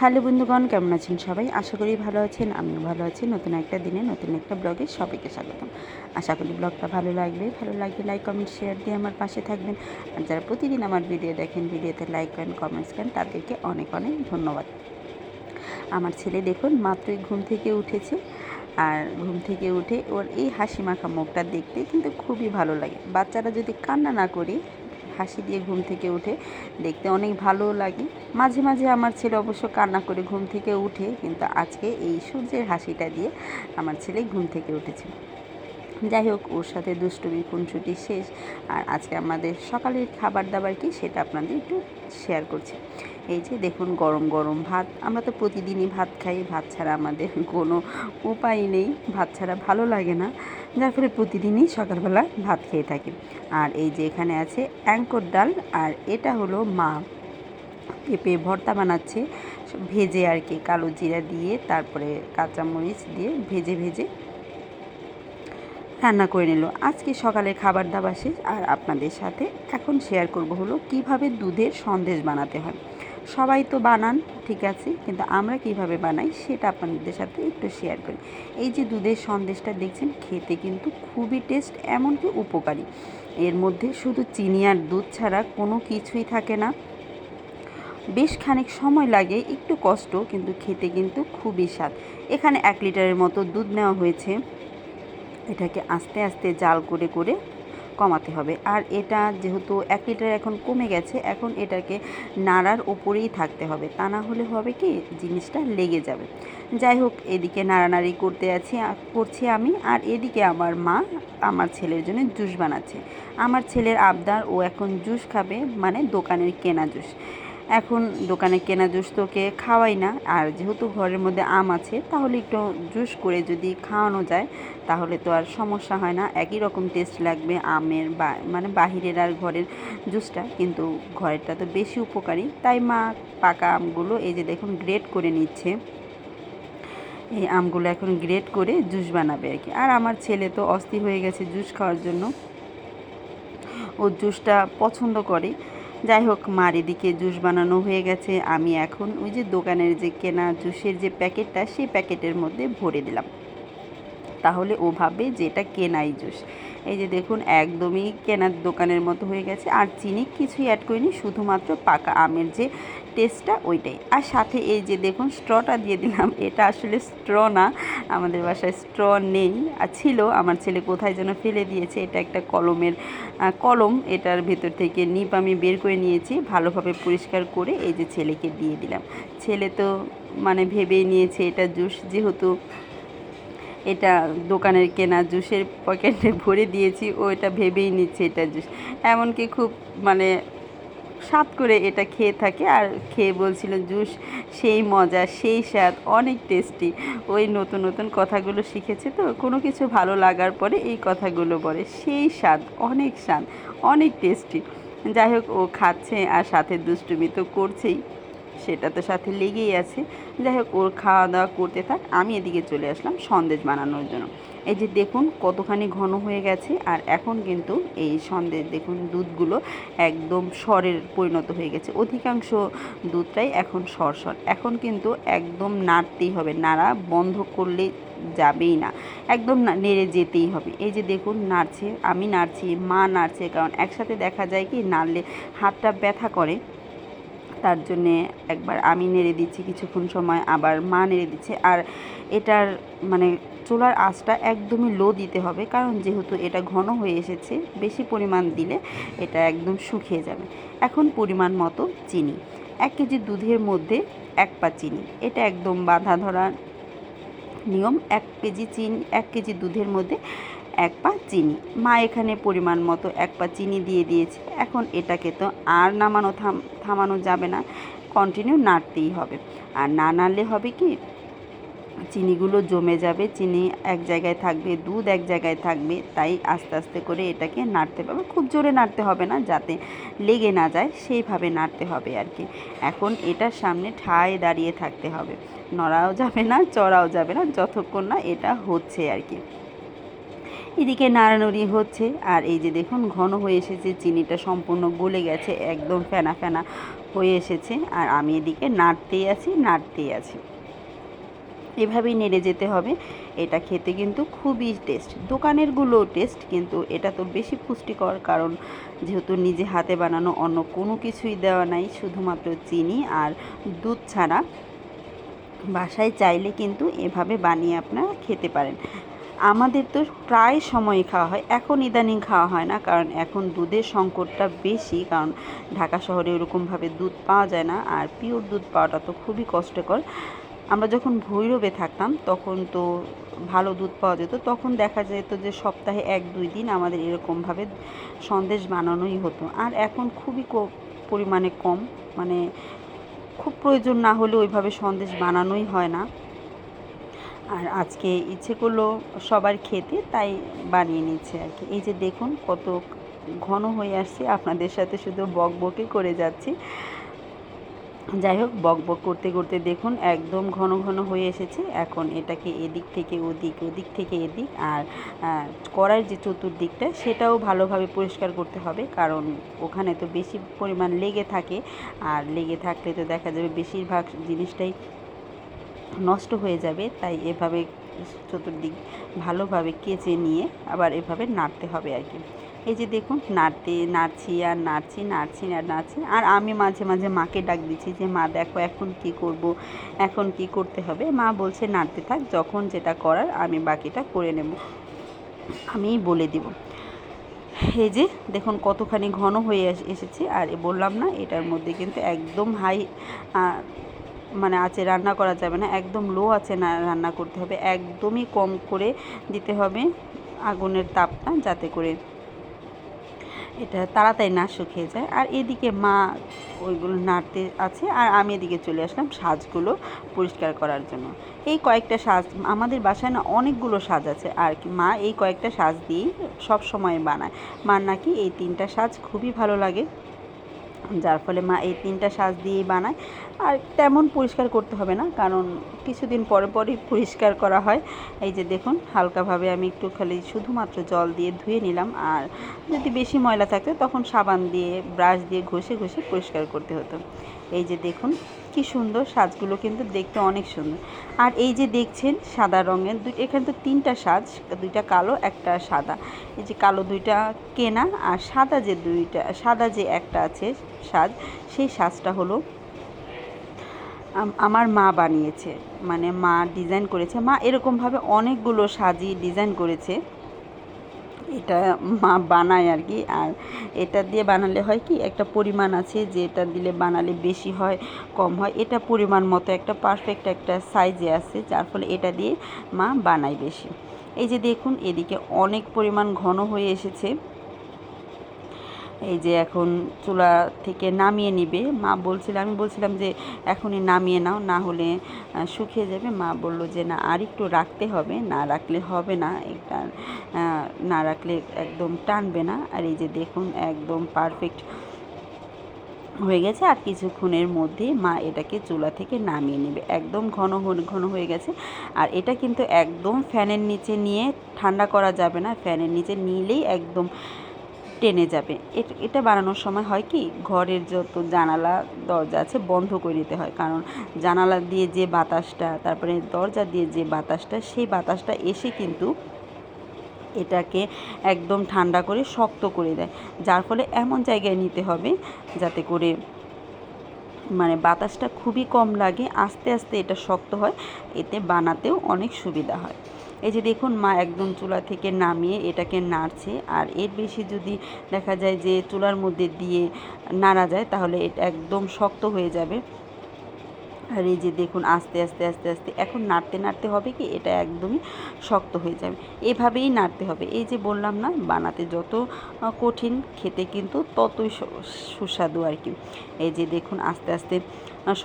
Hello বন্ধুগণ, কেমন আছেন সবাই? আশা করি ভালো আছেন, আমিও ভালো আছি। নতুন একটা দিনে, নতুন একটা ব্লগে সবাইকে স্বাগতম। আশা করি ব্লগটা ভালো লাগবে। ভালো লাগলে লাইক কমেন্ট শেয়ার দিয়ে আমার পাশে থাকবেন। আর যারা প্রতিদিন আমার ভিডিও দেখেন ভিডিওতে লাইক করেন কমেন্টস করেন তাদেরকে অনেক অনেক ধন্যবাদ। আমার ছেলে দেখুন, মাত্রই ঘুম থেকে উঠেছে। আর ঘুম থেকে উঠে ওর এই হাসি মাখা মুখটা দেখতে কিন্তু খুবই ভালো লাগে। বাচ্চারা যদি কান্না না করে হাসি দিয়ে ঘুম থেকে উঠে দেখতে অনেক ভালো লাগে। মাঝে মাঝে আমার ছেলে অবশ্য কান্না করে ঘুম থেকে উঠে, কিন্তু আজকে এই সূর্যের হাসিটা দিয়ে আমার ছেলে ঘুম থেকে উঠেছে। যাই হোক, ওর সাথে দুষ্টুমি, খুনসুটি শেষ। আর আজকে আমাদের সকালের খাবার দাবার কি সেটা আপনাদের একটু শেয়ার করছি। এই যে দেখুন, গরম গরম ভাত। আমরা তো প্রতিদিনই ভাত খাই। ভাত ছাড়া আমাদের কোনো উপায় নেই। ভাত ছাড়া ভালো লাগে না। যার ফলে প্রতিদিনই সকালবেলা ভাত খেয়ে থাকি। আর এই যে এখানে আছে অ্যাঙ্কর ডাল, আর এটা হলো মা। পেঁপে ভর্তা বানাচ্ছে, ভেজে আর কি, কালো জিরা দিয়ে, তারপরে কাঁচামরিচ দিয়ে ভেজে ভেজে রান্না করে নিল। আজকে সকালে খাবার দাবার শেষ, আর আপনাদের সাথে এখন শেয়ার করব হলো কীভাবে দুধের সন্দেশ বানাতে হয়। সবাই তো বানান, ঠিক আছে, কিন্তু আমরা কীভাবে বানাই সেটা আপনাদের সাথে একটু শেয়ার করি। এই যে দুধের সন্দেশটা দেখছেন, খেতে কিন্তু খুবই টেস্ট এমনকি উপকারী। এর মধ্যে শুধু চিনি আর দুধ ছাড়া কোনো কিছুই থাকে না। বেশ খানিক সময় লাগে, একটু কষ্ট, কিন্তু খেতে কিন্তু খুবই স্বাদ। এখানে এক লিটারের মতো দুধ নেওয়া হয়েছে। এটাকে আস্তে আস্তে জাল করে করে কমাতে হবে। আর এটা যেহেতু এক লিটার এখন কমে গেছে, এখন এটাকে নাড়ার ওপরেই থাকতে হবে। তা না হলে হবে কি, জিনিসটা লেগে যাবে। যাই হোক, এদিকে নাড়ানাড়ি করতে আছি করছি আমি। আর এদিকে আমার মা আমার ছেলের জন্য জুস বানাচ্ছে। আমার ছেলের আবদার, ও এখন জুস খাবে মানে দোকানের কেনা জুস। এখন দোকানে কেনা জুস তোকে খাওয়াই না। আর যেহেতু ঘরের মধ্যে আম আছে, তাহলে একটু জুস করে যদি খাওয়ানো যায়, তাহলে তো আর সমস্যা হয় না। একই রকম টেস্ট লাগবে আমের বা মানে বাহিরের আর ঘরের জুসটা। কিন্তু ঘরেরটা তো বেশি উপকারী। তাই মা পাকা আমগুলো এই যে দেখুন গ্রেট করে নিচ্ছে। এই আমগুলো এখন গ্রেট করে জুস বানাবে আর কি। আর আমার ছেলে তো অস্থির হয়ে গেছে জুস খাওয়ার জন্য। ও জুসটা পছন্দ করে। যাই হোক, মার এদিকে জুস বানানো হয়ে গেছে। আমি এখন ওই যে দোকানের যে কেনা জুসের যে প্যাকেটটা, সেই প্যাকেটের মধ্যে ভরে দিলাম। তাহলে ও ভাবে যে এটা কেনাই জুস এই যে দেখুন, একদমই কেনার দোকানের মতো হয়ে গেছে। আর চিনি কিছুই অ্যাড করিনি, শুধুমাত্র পাকা আমের যে টেস্টটা ওইটাই। আর সাথে এই যে দেখুন, স্ট্রটা দিয়ে দিলাম। এটা আসলে স্ট্র না, আমাদের বাসায় স্ট্র নেই। আর ছিল, আমার ছেলে কোথায় যেন ফেলে দিয়েছে, এটা একটা কলমের কলম। এটার ভেতর থেকে নিপ আমি বের করে নিয়েছি, ভালোভাবে পরিষ্কার করে এই যে ছেলেকে দিয়ে দিলাম। ছেলে তো মানে ভেবেই নিয়েছে, এটা জুস যেহেতু এটা দোকানের কেনা জুসের পকেটে ভরে দিয়েছি, ও এটা ভেবেই নিচ্ছে এটা জুস। এমনকি খুব মানে স্বাদ করে এটা খেয়ে থাকে আর খেয়ে বলছিল, জুস সেই মজা, সেই স্বাদ, অনেক টেস্টি। ওই নতুন নতুন কথাগুলো শিখেছে তো, কোনো কিছু ভালো লাগার পরে এই কথাগুলো বলে। সেই স্বাদ, অনেক স্বাদ, অনেক টেস্টি। যাই হোক, ও খাচ্ছে আর সাথে দুষ্টুমি তো করছেই। সেটা তো সাথে লেগেই আছে। যাই হোক, ওর খাওয়া দাওয়া করতে থাক, আমি এদিকে চলে আসলাম সন্দেশ বানানোর জন্য। এই যে দেখুন, কতখানি ঘন হয়ে গেছে, আর এখন কিন্তু এই সন্দেশ, দেখুন, দুধগুলো একদম স্বরের পরিণত হয়ে গেছে। অধিকাংশ দুধটাই এখন সর সর। এখন কিন্তু একদম নাড়তেই হবে, নাড়া বন্ধ করলে যাবেই না। একদম নেড়ে যেতেই হবে। এই যে দেখুন, নাড়ছে, আমি নাড়ছি, মা নাড়ছে, কারণ একসাথে দেখা যায় কি, নাড়লে হাতটা ব্যথা করে। তার জন্যে একবার আমি নেড়ে দিচ্ছি কিছুক্ষণ সময়, আবার মা নেড়ে দিচ্ছে। আর এটার মানে চুলার আঁচটা একদমই লো দিতে হবে, কারণ যেহেতু এটা ঘন হয়ে এসেছে, বেশি পরিমাণ দিলে এটা একদম শুকিয়ে যাবে। এখন পরিমাণ মতো চিনি, এক কেজি দুধের মধ্যে এক পা চিনি, এটা একদম বাধা ধরা নিয়ম। এক কেজি চিনি, এক কেজি দুধের মধ্যে এক পা চিনি। মা এখানে পরিমাণ মতো এক পা চিনি দিয়ে দিয়েছে। এখন এটাকে তো আর নামানো থাম থামানো যাবে না। কন্টিনিউ নাড়তেই হবে। আর না নাড়লে হবে কি? চিনিগুলো জমে যাবে। চিনি এক জায়গায় থাকবে, দুধ এক জায়গায় থাকবে। তাই আস্তে আস্তে করে এটাকে নাড়তে হবে। খুব জোরে নাড়তে হবে না, যাতে লেগে না যায়। সেইভাবে নাড়তে হবে আর কি। এখন এটার সামনে ঠায় দাঁড়িয়ে থাকতে হবে। নড়াও যাবে না, চড়াও যাবে না, যতক্ষণ না এটা হচ্ছে আর কি। এদিকে নাড়ানুড়ি হচ্ছে। আর এই যে দেখুন, ঘন হয়ে এসেছে, চিনিটা সম্পূর্ণ গলে গেছে, একদম ফেনা ফেনা হয়ে এসেছে। আর আমি এদিকে নাড়তেই আছি নাড়তেই আছি। এভাবেই নেড়ে যেতে হবে। এটা খেতে কিন্তু খুবই টেস্ট দোকানেরগুলোও টেস্ট কিন্তু এটা তো বেশি পুষ্টিকর, কারণ যেহেতু নিজে হাতে বানানো, অন্য কোনো কিছুই দেওয়া নাই, শুধুমাত্র চিনি আর দুধ ছাড়া। বাসায় চাইলে কিন্তু এভাবে বানিয়ে আপনারা খেতে পারেন। আমাদের তো প্রায় সময় খাওয়া হয়। এখন ইদানিং খাওয়া হয় না, কারণ এখন দুধের সংকটটা বেশি, কারণ ঢাকা শহরে ওরকমভাবে দুধ পাওয়া যায় না, আর পিওর দুধ পাওয়াটা তো খুবই কষ্টকর। আমরা যখন ভৈরবে থাকতাম, তখন তো ভালো দুধ পাওয়া যেত, তখন দেখা যেত যে সপ্তাহে এক, দুই দিন আমাদের এরকমভাবে সন্দেশ বানানোই হতো। আর এখন খুবই পরিমাণে কম মানে খুব প্রয়োজন না হলে ওইভাবে সন্দেশ বানানোই হয় না। আর আজকে ইচ্ছে করল সবার খেতে, তাই বানিয়ে নিচ্ছে আর কি। এই যে দেখুন কত ঘন হয়ে আসছে, আপনাদের সাথে শুধু বক বকে করে যাচ্ছি। যাই হোক, বক বক করতে করতে দেখুন একদম ঘন ঘন হয়ে এসেছে। এখন এটাকে এদিক থেকে ওদিক ওদিক থেকে এদিক আর কড়াইয়ের যে চতুর্দিকটা, সেটাও ভালোভাবে পরিষ্কার করতে হবে। কারণ ওখানে তো বেশি পরিমাণ লেগে থাকে। আর লেগে থাকলে তো দেখা যাবে বেশিরভাগ জিনিসটাই নষ্ট হয়ে যাবে, তাই এভাবে চতুর্দিক ভালোভাবে কেচে নিয়ে আবার এভাবে নাড়তে হবে আর কি। এই যে দেখুন, নাড়তে, নাড়ছি আর নাড়ছি নাড়ছি আর নাড়ছি। আর আমি মাঝে মাঝে মাকে ডাক দিচ্ছি যে, মা, দেখো এখন কি করব, এখন কি করতে হবে? মা বলছে, নাড়তে থাক, যখন যেটা করার আমি বাকিটা করে নেব। আমিই বলে দিব। এই যে দেখুন, কতখানি ঘন হয়ে এসেছে। আর বললাম না, এটার মধ্যে কিন্তু একদম হাই মানে আছে, রান্না করা যাবে না, একদম লো আছে না রান্না করতে হবে, একদমই কম করে দিতে হবে আগুনের তাপটা যাতে করে এটা তাড়াতাড়ি না শুকিয়ে যায়। আর এদিকে মা ওইগুলো নাড়তে আছে, আর আমি এদিকে চলে আসলাম সাজগুলো পরিষ্কার করার জন্য। এই কয়েকটা সাজ, আমাদের বাসায় না অনেকগুলো সাজ আছে, আর কি মা এই কয়েকটা সাজ দিয়েই সব সময় বানায়। মার নাকি এই তিনটা সাজ খুবই ভালো লাগে। যার ফলে মা এই তিনটা সাজ দিয়েই বানায়। আর তেমন পরিষ্কার করতে হবে না, কারণ কিছুদিন পরে পরই পরিষ্কার করা হয়। এই যে দেখুন, হালকাভাবে আমি একটু খালি শুধুমাত্র জল দিয়ে ধুয়ে নিলাম। আর যদি বেশি ময়লা থাকে তখন সাবান দিয়ে, ব্রাশ দিয়ে ঘষে ঘষে পরিষ্কার করতে হতো। এই যে দেখুন কি সুন্দর সাজগুলো কিন্তু দেখতে অনেক সুন্দর। আর এই যে দেখছেন সাদা রঙের দুই, এখানে তো তিনটা সাজ, দুইটা কালো, একটা সাদা। এই যে কালো দুইটা কেনা আর সাদা যে দুইটা, সাদা যে একটা আছে সাজ, সেই সাজটা হলো আমার মা বানিয়েছে। মানে মা ডিজাইন করেছে। মা এরকমভাবে অনেকগুলো সাজি ডিজাইন করেছে। এটা মা বানায় আর কি। আর এটা দিয়ে বানালে হয় কি, একটা পরিমাণ আছে যে এটা দিলে বানালে বেশি হয়, কম হয়। এটা পরিমাণ মতো, একটা পারফেক্ট একটা সাইজে আছে, যার ফলে এটা দিয়ে মা বানায় বেশি। এই যে দেখুন, এদিকে অনেক পরিমাণ ঘন হয়ে এসেছে। এই যে এখন চুলা থেকে নামিয়ে নিবে। মা বলছিল আমি বলছিলাম যে, এখনই নামিয়ে নাও, না হলে শুকিয়ে যাবে। মা বলল যে, না, আর একটু রাখতে হবে। না রাখলে হবে না। একটা না রাখলে একদম টানবে না। আর এই যে দেখুন, একদম পারফেক্ট হয়ে গেছে। আর কিছুক্ষণের মধ্যে মা এটাকে চুলা থেকে নামিয়ে নেবে। একদম ঘন ঘন হয়ে গেছে। আর এটা কিন্তু একদম ফ্যানের নিচে নিয়ে ঠান্ডা করা যাবে না। ফ্যানের নিচে নিলেই একদম টেনে যাবে। এটা বানানোর সময় হয় কি, ঘরের যত জানালা, দরজা আছে বন্ধ করে দিতে হয়। কারণ জানালা দিয়ে যে বাতাসটা, তারপরে দরজা দিয়ে যে বাতাসটা, সেই বাতাসটা এসে কিন্তু এটাকে একদম ঠান্ডা করে শক্ত করে দেয়। যার ফলে এমন জায়গায় নিতে হবে যাতে করে মানে বাতাসটা খুবই কম লাগে, আস্তে আস্তে এটা শক্ত হয়। এতে বানাতেও অনেক সুবিধা হয়। এই যে দেখুন, মা একদম চুলা থেকে নামিয়ে এটাকে নাড়ছে। আর এর বেশি যদি দেখা যায় যে চুলার মধ্যে দিয়ে নাড়া যায়, তাহলে এটা একদম শক্ত হয়ে যাবে। আর এই যে দেখুন, আস্তে আস্তে আস্তে আস্তে, এখন নাড়তে নাড়তে হবে কি, এটা একদমই শক্ত হয়ে যাবে। এভাবেই নাড়তে হবে। এই যে বললাম না, বানাতে যত কঠিন, খেতে কিন্তু ততই সুস্বাদু আর কি। এই যে দেখুন, আস্তে আস্তে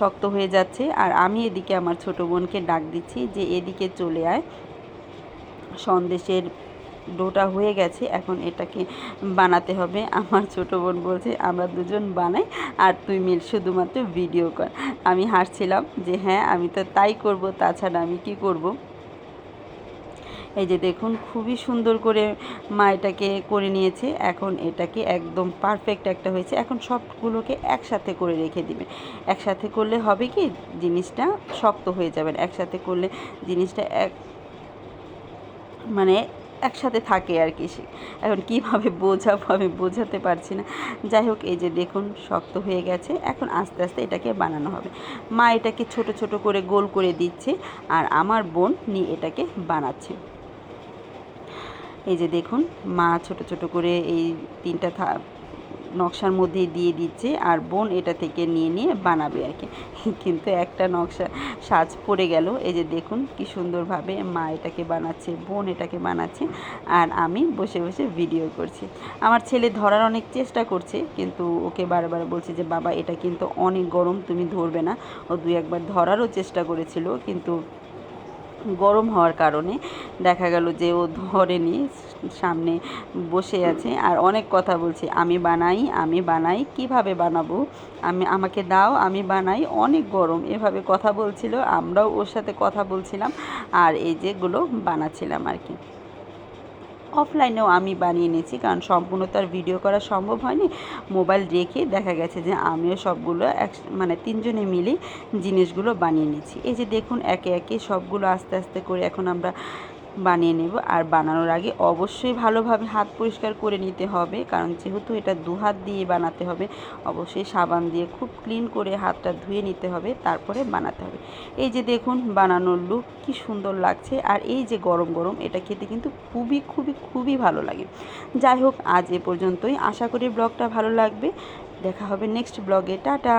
শক্ত হয়ে যাচ্ছে। আর আমি এদিকে আমার ছোটো বোনকে ডাক দিচ্ছি যে এদিকে চলে আয়। সন্দেশের ডোটা হয়ে গেছে, এখন এটাকে বানাতে হবে। আমার ছোটো বোন বলছে, আমরা দুজন বানাই আর তুই মিল শুধুমাত্র ভিডিও কর। আমি হাসছিলাম যে হ্যাঁ আমি তো তাই করব, তাছাড়া আমি কি করব? এই যে দেখুন, খুবই সুন্দর করে মা এটাকে করে নিয়েছে। এখন এটাকে একদম পারফেক্ট একটা হয়েছে। এখন সবগুলোকে একসাথে করে রেখে দিবেন একসাথে করলে হবে কি, জিনিসটা শক্ত হয়ে যাবেন একসাথে করলে জিনিসটা এক মানে একসাথে থাকে আর কি সে। এখন কীভাবে বোঝাবো আমি বোঝাতে পারছি না। যাই হোক, এই যে দেখুন, শক্ত হয়ে গেছে। এখন আস্তে আস্তে এটাকে বানানো হবে। মা এটাকে ছোট ছোট করে গোল করে দিচ্ছে আর আমার বোন নিয়ে এটাকে বানাচ্ছে। এই যে দেখুন, মা ছোট ছোট করে এই তিনটা নকশার মধ্যে দিয়ে দিচ্ছে আর বোন এটা থেকে নিয়ে নিয়ে বানাবে আর কি। কিন্তু একটা নকশা সাজ পড়ে গেল। এই যে দেখুন কি সুন্দরভাবে মা এটাকে বানাচ্ছে, বোন এটাকে বানাচ্ছে আর আমি বসে বসে ভিডিও করছি। আমার ছেলে ধরার অনেক চেষ্টা করছে কিন্তু ওকে বারবার বলছে যে, বাবা, এটা কিন্তু অনেক গরম, তুমি ধরবে না। ও দুই একবার ধরারও চেষ্টা করেছিল কিন্তু গরম হওয়ার কারণে দেখা গেল যে ও ধরেনি, সামনে বসে আছে আর অনেক কথা বলছে, আমি বানাই আমি বানাই, কীভাবে বানাবো? আমি, আমাকে দাও, আমি বানাই। অনেক গরম, এভাবে কথা বলছিল, আমরাও ওর সাথে কথা বলছিলাম আর এই যেগুলো বানাচ্ছিলাম আর কি। অফলাইনেও আমি বানিয়ে নিয়েছি কারণ সম্পূর্ণ তার ভিডিও করা সম্ভব হয়নি। মোবাইল রেখে দেখা গেছে যে আমিও সবগুলো এক মানে তিনজনে মিলে জিনিসগুলো বানিয়ে নিয়েছি এই যে দেখুন, একে একে সবগুলো আস্তে আস্তে করে এখন আমরা বানিয়ে নেব। আর বানানোর আগে অবশ্যই ভালোভাবে হাত পরিষ্কার করে নিতে হবে। কারণ যেহেতু এটা দু হাত দিয়ে বানাতে হবে, অবশ্যই সাবান দিয়ে খুব ক্লিন করে হাতটা ধুয়ে নিতে হবে, তারপরে বানাতে হবে। এই যে দেখুন বানানোর লুক কি সুন্দর লাগছে। আর এই যে গরম গরম, এটা খেতে কিন্তু খুবই খুবই খুবই ভালো লাগে। যাই হোক, আজ এ পর্যন্তই। আশা করি ব্লগটা ভালো লাগবে। দেখা হবে নেক্সট ব্লগে টাটা!